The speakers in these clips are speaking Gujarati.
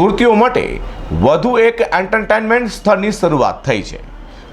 સુરતીઓ માટે વધુ એક એન્ટરટેનમેન્ટ સ્થળની શરૂઆત થઈ છે.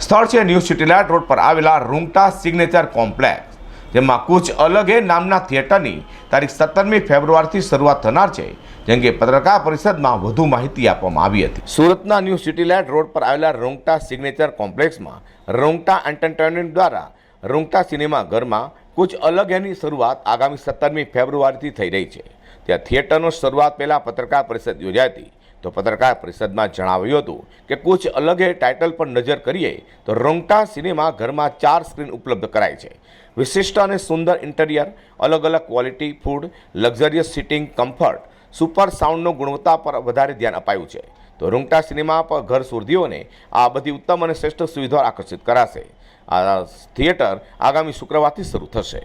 સ્થળ છે ન્યૂ સિટીલાઇટ રોડ પર આવેલા રૂંગટા સિગ્નેચર કોમ્પ્લેક્સ જેમાં કુછ અલગ એ નામના થિયેટરની તારીખ સત્તરમી ફેબ્રુઆરીથી શરૂઆત થનાર છે, જેમ કે પત્રકાર પરિષદમાં વધુ માહિતી આપવામાં આવી હતી. સુરતના ન્યૂ સિટીલાઇટ રોડ પર આવેલા રૂંગટા સિગ્નેચર કોમ્પ્લેક્સમાં રૂંગટા એન્ટરટેનમેન્ટ દ્વારા રૂંગટા સિનેમા ઘરમાં કુછ અલગ એની શરૂઆત આગામી સત્તરમી ફેબ્રુઆરીથી થઈ રહી છે. ત્યાં થિયેટરનો શરૂઆત પહેલાં પત્રકાર પરિષદ યોજાઈ હતી. તો પત્રકાર પરિષદમાં જણાવ્યું હતું કે કુછ અલગે ટાઇટલ પર નજર કરીએ તો રોંગટા સિનેમા ઘરમાં ચાર સ્ક્રીન ઉપલબ્ધ કરાય છે. વિશિષ્ટ અને સુંદર ઇન્ટિરિયર અલગ અલગ quality food luxurious seating comfort super સાઉન્ડનો ગુણવત્તા પર વધારે ધ્યાન અપાયું છે. તો રૂંગટા સિનેમા પર ઘર સુરદીઓને આ બધી ઉત્તમ અને શ્રેષ્ઠ સુવિધાઓ આકર્ષિત કરાશે. આ થિયેટર આગામી શુક્રવારથી શરૂ થશે.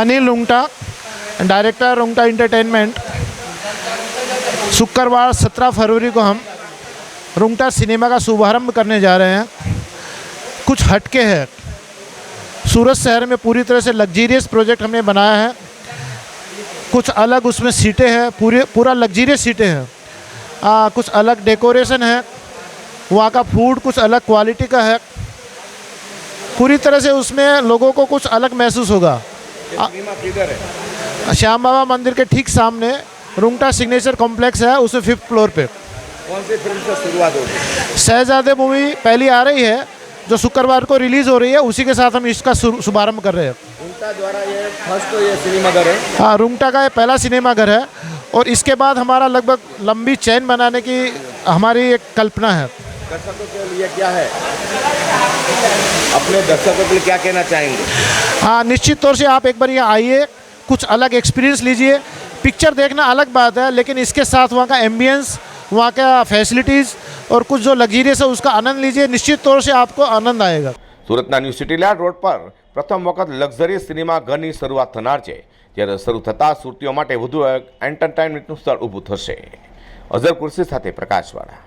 અનિલ રૂંગટા ડાયરેક્ટર રૂંગટા એન્ટરટેનમેન્ટ शुक्रवार 17 फरवरी को हम रुंगटा सिनेमा का शुभारंभ करने जा रहे हैं। कुछ हटके है। सूरत शहर में पूरी तरह से लग्जीरियस प्रोजेक्ट हमने बनाया है। कुछ अलग उसमें सीटें हैं पूरे पूरा लग्जीरियस सीटें हैं। आ, कुछ अलग डेकोरेशन है। वहाँ का फ़ूड कुछ अलग क्वालिटी का है। पूरी तरह से उसमें लोगों को कुछ अलग महसूस होगा। श्याम बाबा मंदिर के ठीक सामने रुंगटा सिग्नेचर कॉम्प्लेक्स है उसमें फिफ्थ फ्लोर पे। कौन सी फ़िल्म से शुरुआत होगी? शहजादे मूवी पहली आ रही है जो शुक्रवार को रिलीज़ हो रही है उसी के साथ हम इसका शुभारंभ कर रहे हैं। उनका द्वारा ये फ़र्स्ट तो ये सिनेमा घर है? हाँ रुंगटा का ये पहला सिनेमा घर है और इसके बाद हमारा लगभग लंबी चैन बनाने की हमारी एक कल्पना है। दर्शकों के लिए क्या है? अपने दर्शकों के लिए क्या कहना चाहेंगे? हाँ निश्चित तौर से आप एक बार यहाँ आइए कुछ अलग एक्सपीरियंस लीजिए पिक्चर देखना अलग बात है लेकिन इसके साथ वहाँ का एम्बियंस वहाँ का फैसिलिटीज़ और कुछ जो लग्जीरियस है उसका आनंद लीजिए निश्चित तौर से आपको आनंद आएगा સુરતના ન્યૂ સિટીલાઇટ રોડ પર પ્રથમ વખત લક્ઝરિયસ સિનેમા ઘરની શરૂઆત થનાર છે જ્યારે શરૂ થતાં સુરતીઓ માટે વધુ એક એન્ટરટેનમેન્ટનું સ્થળ ઊભું થશે અઝર કુર્સી સાથે પ્રકાશવાળા